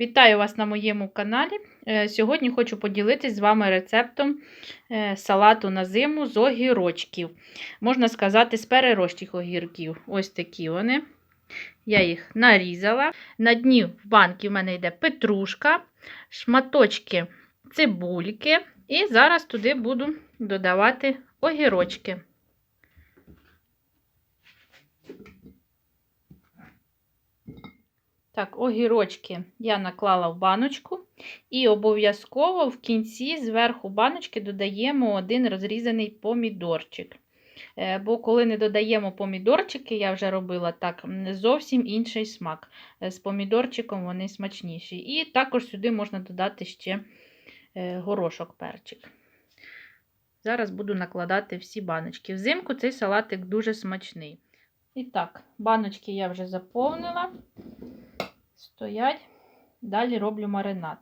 Вітаю вас на моєму каналі. Е, Сьогодні хочу поділитися з вами рецептом е, салату на зиму з огірочків. Можна сказати, з перерощих огірків. Ось такі вони. Я їх нарізала. На дні в банки в мене йде петрушка, шматочки цибульки. І зараз туди буду додавати огірочки. Так, огірочки я наклала в баночку. І обов'язково в кінці зверху баночки додаємо один розрізаний помідорчик. Е, Бо коли не додаємо помідорчики, я вже робила так, зовсім інший смак. Е, З помідорчиком вони смачніші. І також сюди можна додати ще е, горошок перчик. Зараз буду накладати всі баночки. Взимку цей салатик дуже смачний. І так, баночки я вже заповнила. Стоять. Далі роблю маринад.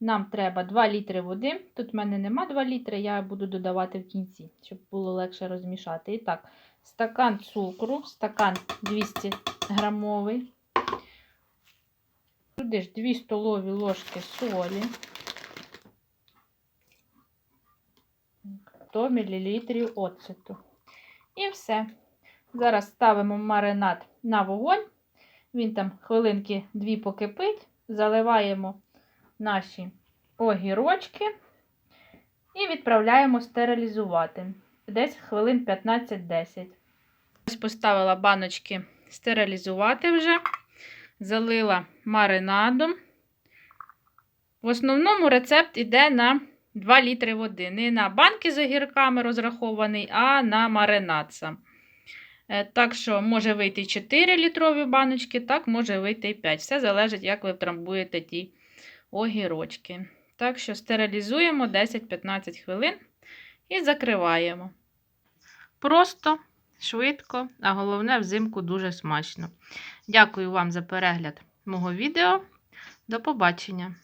Нам треба 2 літри води. Тут в мене нема 2 літри, я буду додавати в кінці, щоб було легше розмішати. І так, стакан цукру, стакан 200 грамовий. Туди ж 2 столові ложки солі. 100 мл оцету. І все. Зараз ставимо маринад на вогонь. Він там хвилинки дві покипить, заливаємо наші огірочки і відправляємо стерилізувати. Десь хвилин 15-10. Ось поставила баночки стерилізувати вже, залила маринадом. В основному рецепт йде на 2 літри води. Не на банки з огірками розрахований, а на маринад сам. Е, Так що може вийти 4 літрові баночки, так може вийти і 5. Все залежить, як ви втрамбуєте ті огірочки. Так що стерилізуємо 10-15 хвилин і закриваємо. Просто, швидко, а головне, взимку дуже смачно. Дякую вам за перегляд мого відео. До побачення!